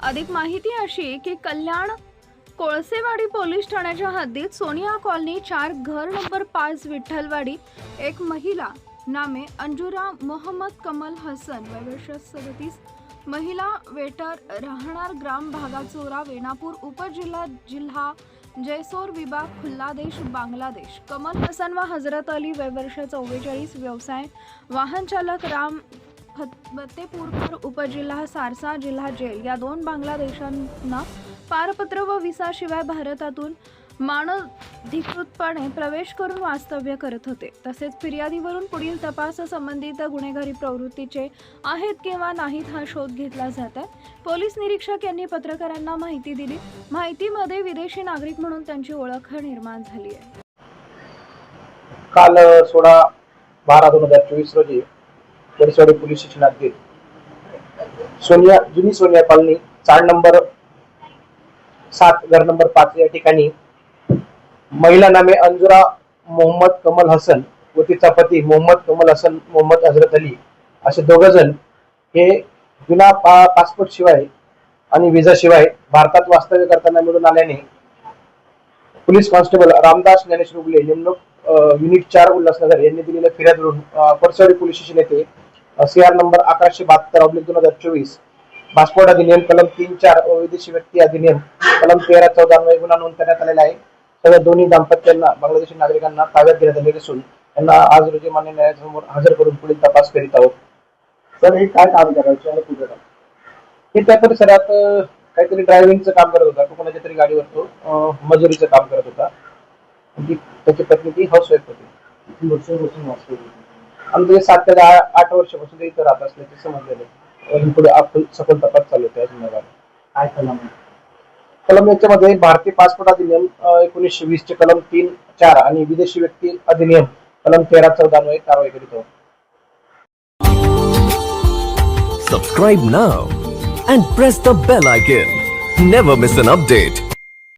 अधिक माहिती अशी की कल्याण कोळसेवाडी पोलीस ठाण्याच्या हद्दीत सोनिया कॉलनी चार घर नंबर पाच विठ्ठलवाडी एक महिला नामे अंजुरा मोहम्मद कमल हसन वयवर्ष सदतीस. महिला वेटर राहणार ग्राम भागाचोरा वेणापूर उपजिल्हा जिल्हा जयसोर विभाग खुल्ला देश बांगलादेश. कमल हसन व हजरत अली वयवर्ष चव्वेचाळीस व्यवसाय वाहन चालक राम फतेपूरकर उपजिल्हा सारसा जिल्हा जेल या दोन बांगलादेशांना पारपत्र व विसाशिवाय भारतातून मानधिकृतपणे प्रवेश करून वास्तव्य करत होते. तसेच फिर्यादीवरून पुढील तपास संबंधित गुन्हेगारी प्रवृत्तीचे आहेत किंवा नाहीत हा शोध घेतला जात आहे. पोलीस निरीक्षक यांनी पत्रकारांना माहिती दिली. माहितीमध्ये विदेशी नागरिक म्हणून त्यांची ओळख निर्माण झाली आहे. काल सोळा बारा दोन हजार चोवीस रोजी परिसवाडी पोलीस स्टेशनात हद्दीत सोनिया जुनी सोनिया कॉलनी चार नंबर सात घर नंबर पाच या ठिकाणी. महिला नामे अंजुरा मोहम्मद कमल हसन व तिचा पती मोहम्मद कमल हसन मोहम्मद हजरत अली असे दोघ जण हे विना पा पासपोर्ट शिवाय आणि विजा शिवाय भारतात वास्तव्य करताना मिळून आल्याने पोलीस कॉन्स्टेबल रामदास ज्ञानेश रुगले नेमणूक युनिट चार उल्हासनगर यांनी दिलेल्या फिर्यादवरून परसवाडी पोलीस स्टेशन येथे सी आर नंबर अकराशे बहात्तर ऑब्लिक दोन हजार चोवीस. पासपोर्ट अधिनियम कलम तीन चार व विदेशी व्यक्ती अधिनियम कलम तेरा चौदा गुन्हा नोंद करण्यात आलेला आहे. सगळ्या दोन्ही दाम्पत्यांना बांगलादेशी नागरिकांना ताब्यात घेण्यात आलेले असून त्यांना आज रोजी मान्य न्यायालयासमोर हजर करून पुढील तपास करीत आहोत. सर हे काय काम करायचं आणि कुठे काम हे त्या परिसरात काहीतरी ड्रायव्हिंगचं काम करत होता तो कोणाच्या तरी गाडीवर तो मजुरीचं काम करत होता. म्हणजे त्याची पत्नी ती हाऊसवाईफ होती वाचतो आमचे सात ते दहा आठ वर्षापासून ते इथं राहत असल्याचे समजलेले अजून पुढे आपण सखोल तपास चालू होते अजून नाही झाला. काय कलम कलम याच्यामध्ये भारतीय पासपोर्ट अधिनियम अ, एकोणीसशे वीस चे कलम तीन चार आणि विदेशी व्यक्ती अधिनियम कलम तेरा चौदा अन्वये कारवाई करीत आहोत Subscribe now and press the bell icon. Never miss an update.